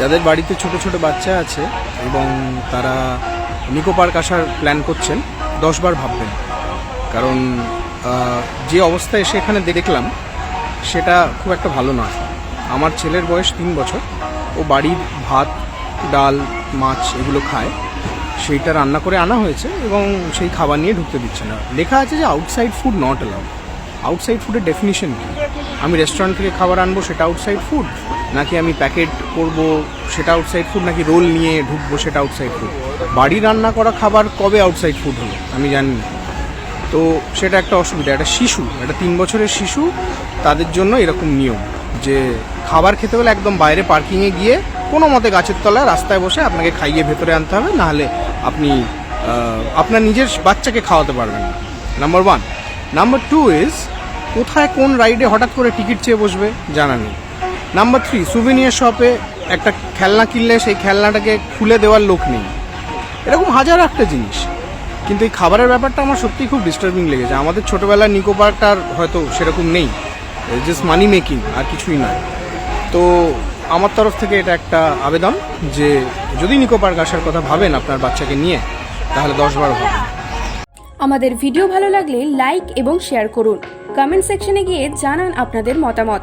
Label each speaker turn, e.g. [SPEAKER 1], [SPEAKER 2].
[SPEAKER 1] যাদের বাড়িতে ছোট ছোট বাচ্চা আছে এবং তারা নিকো পার্ক আসার প্ল্যান করছেন, দশবার ভাববেন। কারণ যে অবস্থায় এসে এখানে দেখলাম, সেটা খুব একটা ভালো নয়। আমার ছেলের বয়স তিন বছর, ও বাড়ির ভাত, ডাল, মাছ এগুলো খায়। সেইটা রান্না করে আনা হয়েছে এবং সেই খাবার নিয়ে ঢুকতে দিচ্ছে না। লেখা আছে যে outside food not allowed outside ফুডের ডেফিনিশন কী? আমি রেস্টুরেন্ট থেকে খাবার আনব, সেটা আউটসাইড ফুড নাকি আমি প্যাকেট করব সেটা আউটসাইড ফুড নাকি রোল নিয়ে ঢুকবো সেটা আউটসাইড ফুড বাড়ি রান্না করা খাবার কবে আউটসাইড ফুড হলো? আমি জানি তো সেটা একটা অসুবিধা। একটা শিশু, একটা তিন বছরের শিশু, তাদের জন্য এরকম নিয়ম যে খাবার খেতে হলে একদম বাইরে পার্কিংয়ে গিয়ে কোনো মতে গাছের তলায় রাস্তায় বসে আপনাকে খাইয়ে ভেতরে আনতে হবে নাহলে আপনি আপনার নিজের বাচ্চাকে খাওয়াতে পারবেন না। Number one number two is কোথায় কোন রাইডে হঠাৎ করে টিকিট চেয়ে বসবে? জানা নেই। নাম্বার থ্রি সুভিনিয়ার শপে একটা খেলনা কিনলে সেই খেলনাটাকে খুলে দেওয়ার লোক নেই। এরকম হাজার একটা জিনিস। কিন্তু এই খাবারের ব্যাপারটা আমার সত্যিই খুব ডিস্টার্বিং লেগেছে। আমাদের ছোটোবেলার নিকো পার্কটা আর হয়তো সেরকম নেই। জাস্ট মানি মেকিং আর কিছুই নয় তো আমার তরফ থেকে এটা একটা আবেদন যে যদি নিকো পার্ক আসার কথা ভাবেন আপনার বাচ্চাকে নিয়ে, তাহলে দশ বার ভাবেন
[SPEAKER 2] আমাদের ভিডিও ভালো লাগলে লাইক এবং শেয়ার করুন। কমেন্ট সেকশনে গিয়ে জানান আপনাদের মতামত।